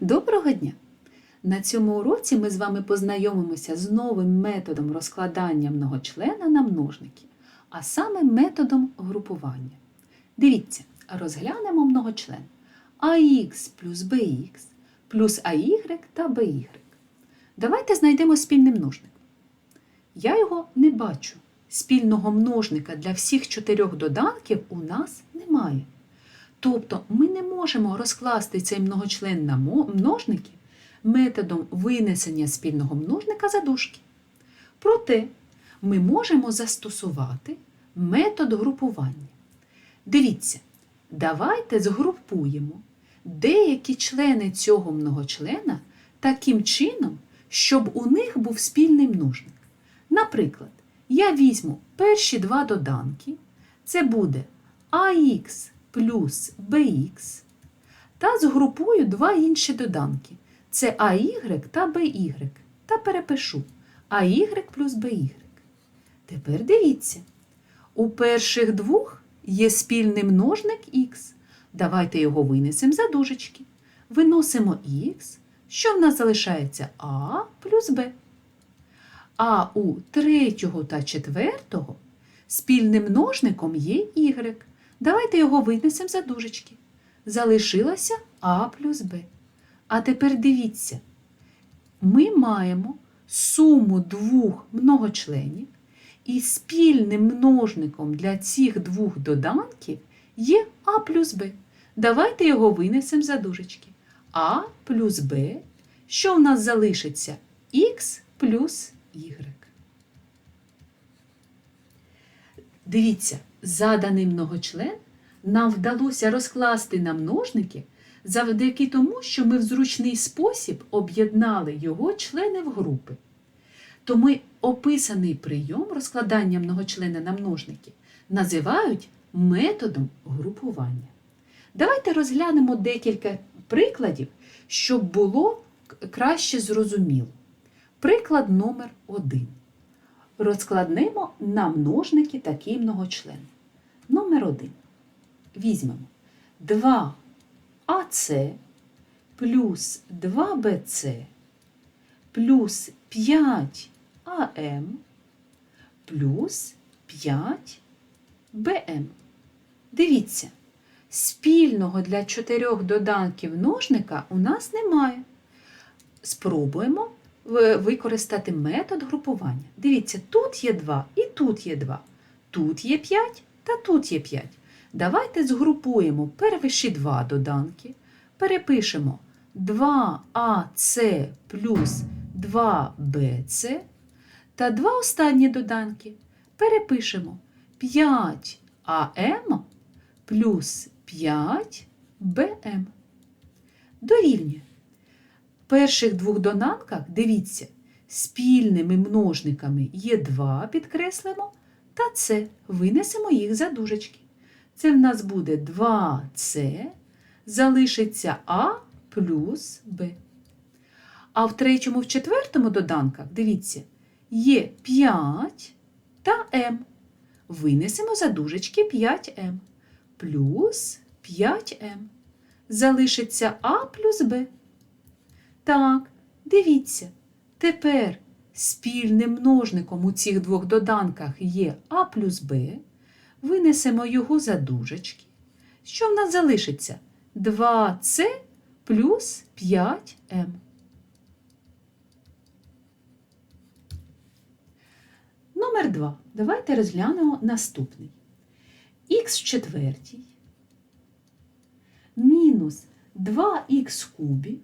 Доброго дня! На цьому уроці ми з вами познайомимося з новим методом розкладання многочлена на множники, а саме методом групування. Дивіться, розглянемо многочлен ax плюс bx плюс ay та by. Давайте знайдемо спільний множник. Я його не бачу. Спільного множника для всіх чотирьох доданків у нас немає. Тобто ми не можемо розкласти цей многочлен на множники методом винесення спільного множника за дужки. Проте ми можемо застосувати метод групування. Дивіться, давайте згрупуємо деякі члени цього многочлена таким чином, щоб у них був спільний множник. Наприклад, я візьму перші два доданки, це буде ax плюс bx, та згрупую два інші доданки. Це AY та BY. Та перепишу AY плюс BY. Тепер дивіться. У перших двох є спільний множник х. Давайте його винесемо за дужечки. Виносимо х, що в нас залишається а плюс b. А у третього та четвертого спільним множником є y. Давайте його винесемо за дужечки. Залишилося а плюс b. А тепер дивіться, ми маємо суму двох многочленів, і спільним множником для цих двох доданків є а плюс b. Давайте його винесемо за дужечки. а плюс b, що в нас залишиться х плюс y. Дивіться, заданий многочлен нам вдалося розкласти на множники завдяки тому, що ми в зручний спосіб об'єднали його члени в групи. Тому описаний прийом розкладання многочлена на множники називають методом групування. Давайте розглянемо декілька прикладів, щоб було краще зрозуміло. Приклад номер один. Розкладнемо на множники такий многочлен. Номер один. Візьмемо 2АС плюс 2БС плюс 5АМ плюс 5БМ. Дивіться, спільного для чотирьох доданків множника у нас немає. Спробуємо використати метод групування. Дивіться, тут є 2 і тут є 2. Тут є 5 та тут є 5. Давайте згрупуємо перші два доданки. Перепишемо 2АС плюс 2БС та два останні доданки. Перепишемо 5АМ плюс 5БМ. Дорівнює. В перших двох доданках, дивіться, спільними множниками є 2, підкреслимо, та С. Винесемо їх за дужечки. Це в нас буде 2С, залишиться А плюс Б. А в третьому, в четвертому доданках, дивіться, є 5 та М. Винесемо за дужечки 5М плюс 5М. Залишиться А плюс Б. Так, дивіться, тепер спільним множником у цих двох доданках є А плюс Б. Винесемо його за дужечки. Що в нас залишиться? 2С плюс 5М. Номер 2. Давайте розглянемо наступний. Х в четвертій мінус 2х в кубі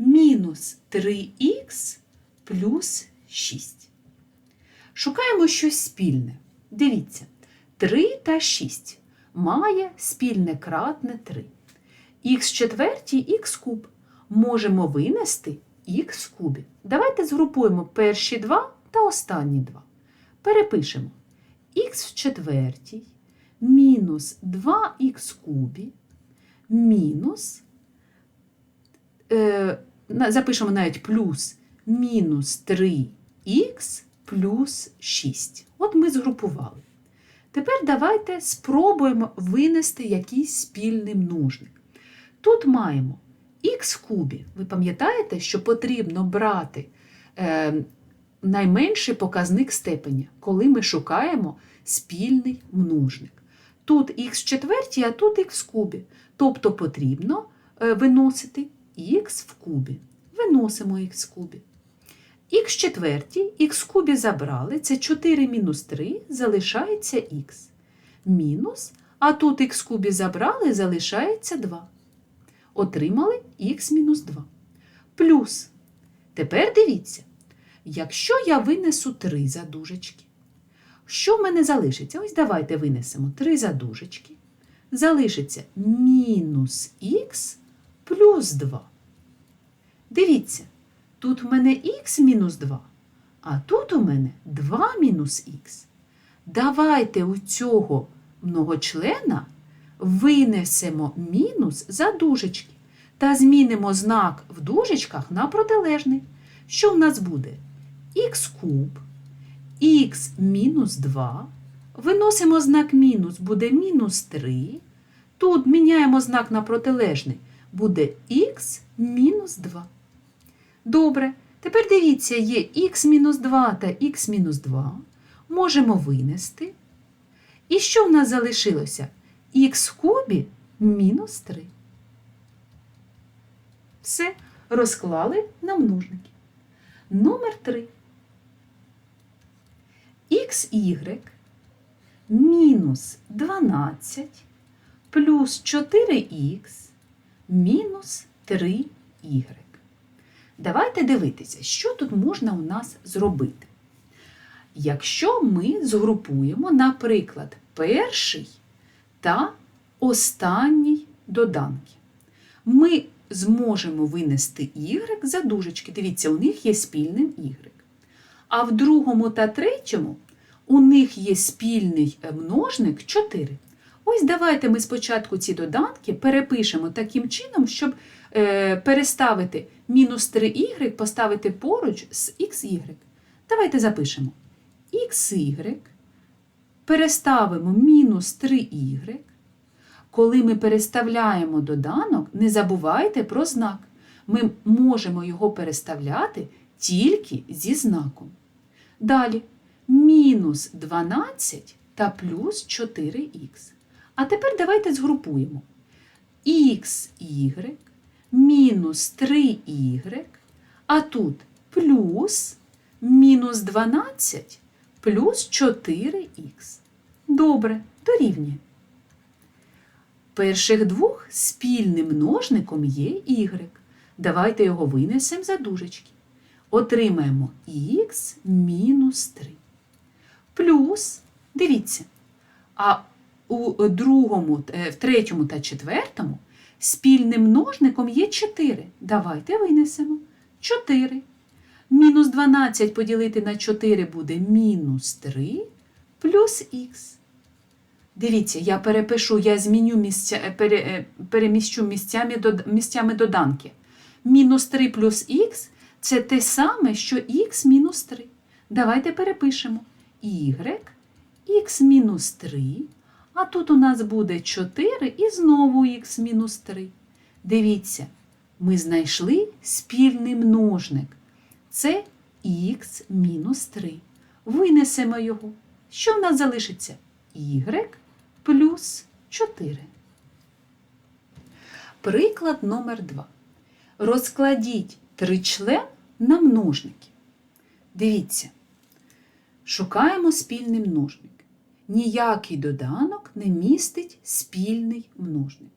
мінус 3х плюс 6. Шукаємо щось спільне. Дивіться, 3 та 6 має спільне кратне 3. Х четвертій х куб. Можемо винести х кубі. Давайте згрупуємо перші два та останні два. Перепишемо х в четвертій мінус 2х кубі мінус е, запишемо навіть плюс мінус 3х плюс 6. От ми згрупували. Тепер давайте спробуємо винести якийсь спільний множник. Тут маємо х кубі. Ви пам'ятаєте, що потрібно брати е, найменший показник степеня, коли ми шукаємо спільний множник. Тут х в четвертій, а тут х кубі. Тобто потрібно е, виносити х в кубі. Виносимо х в кубі. Х четвертій, х в кубі забрали, це 4 мінус 3, залишається х. Мінус, а тут х в кубі забрали, залишається 2. Отримали х мінус 2. Плюс. Тепер дивіться, якщо я винесу 3 задужечки, що в мене залишиться? Ось давайте винесемо 3 задужечки. Залишиться мінус х плюс 2. Дивіться, тут в мене х мінус 2, а тут у мене 2 мінус х. Давайте у цього многочлена винесемо мінус за дужечки та змінимо знак в дужечках на протилежний. Що в нас буде? х куб, х мінус 2. Виносимо знак мінус, буде мінус 3. Тут міняємо знак на протилежний, буде х мінус 2. Добре, тепер дивіться, є х мінус 2 та х мінус 2. Можемо винести. І що в нас залишилося? х в кубі мінус 3. Все, розклали на множники. Номер 3. xy мінус 12 плюс 4х мінус 3y. Давайте дивитися, що тут можна у нас зробити. Якщо ми згрупуємо, наприклад, перший та останній доданки, ми зможемо винести y за дужечки. Дивіться, у них є спільним y. А в другому та третьому у них є спільний множник 4. Ось давайте ми спочатку ці доданки перепишемо таким чином, щоб переставити мінус 3y, поставити поруч з xy. Давайте запишемо xy, переставимо мінус 3y. Коли ми переставляємо доданок, не забувайте про знак. Ми можемо його переставляти тільки зі знаком. Далі мінус 12 та плюс 4х. А тепер давайте згрупуємо. xy мінус 3y, а тут плюс мінус 12 плюс 4х. Добре, дорівнює. Перших двох спільним множником є y. Давайте його винесемо за дужечки. Отримаємо х мінус 3. Плюс, дивіться, а у другому, е, в третьому та четвертому спільним множником є 4. Давайте винесемо 4. Мінус 12 поділити на 4 буде мінус 3 плюс х. Дивіться, я перепишу, я зміню місця, е, пере, е, переміщу місцями, місцями доданки. Мінус 3 плюс х це те саме, що х мінус 3. Давайте перепишемо y, х мінус 3, а тут у нас буде 4 і знову х мінус 3. Дивіться, ми знайшли спільний множник. Це х мінус 3. Винесемо його. Що в нас залишиться? y плюс 4. Приклад номер 2. Розкладіть тричлен на множники. Дивіться, шукаємо спільний множник. Ніякий доданок не містить спільний множник.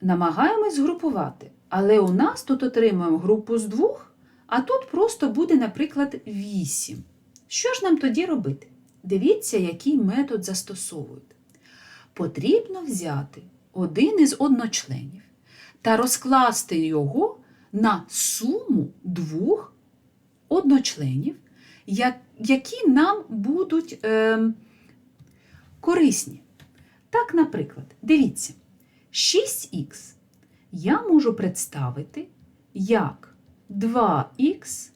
Намагаємось згрупувати, але у нас тут отримуємо групу з двох, а тут просто буде, наприклад, 8. Що ж нам тоді робити? Дивіться, який метод застосовують. Потрібно взяти один із одночленів та розкласти його на суму двох одночленів, які нам будуть е, корисні. Так, наприклад, дивіться, 6х я можу представити як 2х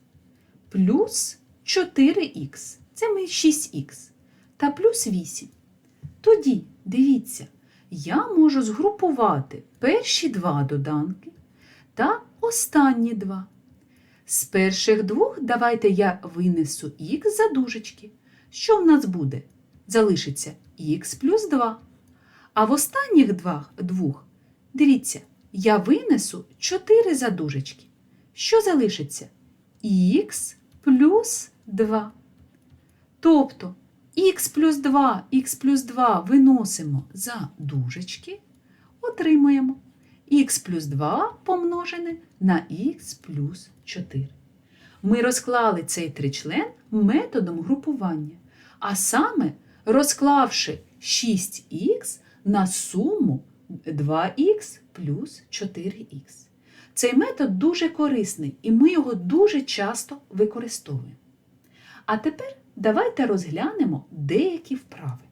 плюс 4х. Це ми 6х. та плюс 8. Тоді, дивіться, я можу згрупувати перші два доданки та останні два. З перших двох давайте я винесу х за дужечки. Що в нас буде? Залишиться х плюс 2. А в останніх двох, дивіться, я винесу 4 за дужечки. Що залишиться? х плюс 2. Тобто х плюс 2, х плюс 2 виносимо за дужечки, отримуємо х плюс 2 помножене на х плюс 4. Ми розклали цей тричлен методом групування, а саме розклавши 6х на суму 2х плюс 4х. Цей метод дуже корисний і ми його дуже часто використовуємо. А тепер давайте розглянемо деякі вправи.